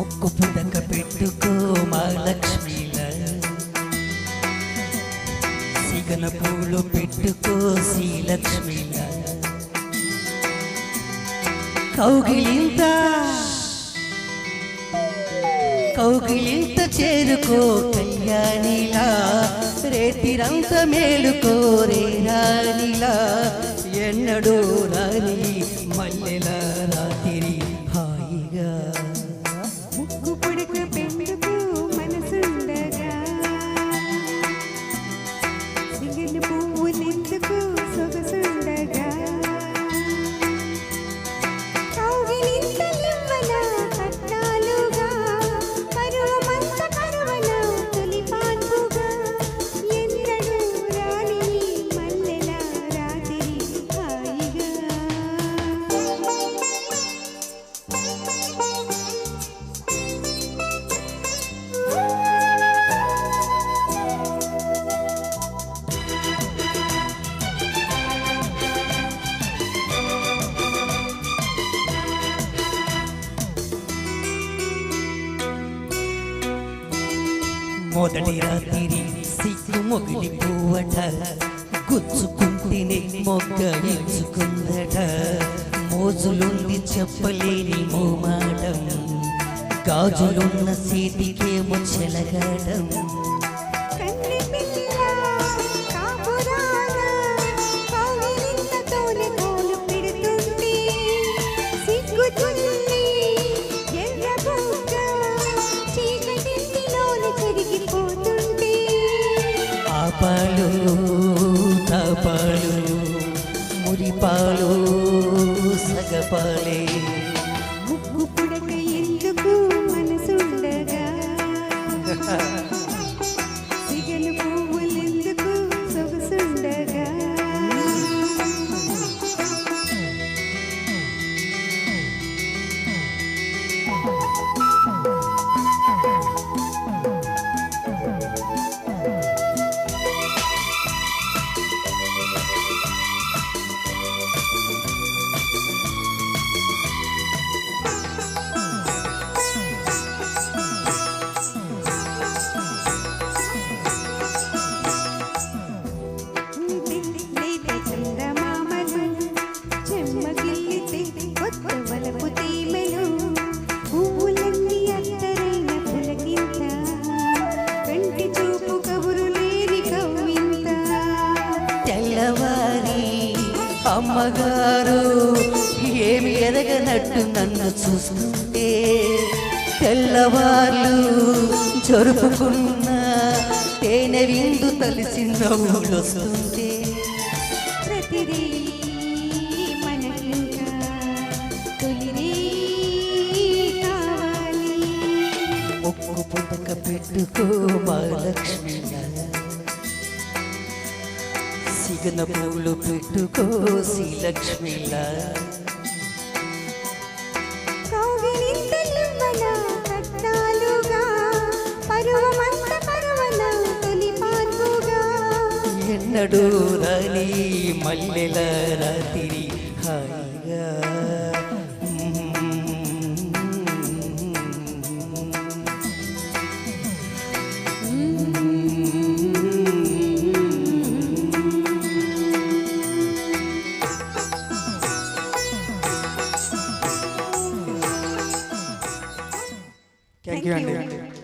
ముక్కు పుడక పెట్టుకో మా లక్ష్మీల సిగన పూలు పెట్టుకో శ్రీలక్ష్మీల కౌగిలింత కౌగిలింత చేరుకో కళ్యాణిలా. రేతిరంత మేలుకోరే ముక్కు పుడక పెండుకు మొదటి రాత్రి సిగ్గు మొగిలి పువ్వట గుచ్చుకుంటేనే మొగ్గ ఇచ్చుకుందట. మోజులుంది చెప్పలేని మోమాటం గాజులున్న సీటికేమో చెలగడం తపలు తపలు మురిపాలు సగపాలే. అమ్మగారు ఏమి ఎదగనట్టు నన్ను చూస్తుంటే తెల్లవాళ్ళు జరుపుకున్న తేనె విందు తలిసి నవ్వులొస్తుంటే ప్రతిదీ మనకింకా తొలిరే పెట్టుకో మహాలక్ష్మి సిగన పూలు పెట్టుకో శ్రీలక్ష్మిలా ఎన్నడూ రాని మల్లెల రాత్రి హాయిగా. Thank, Thank you.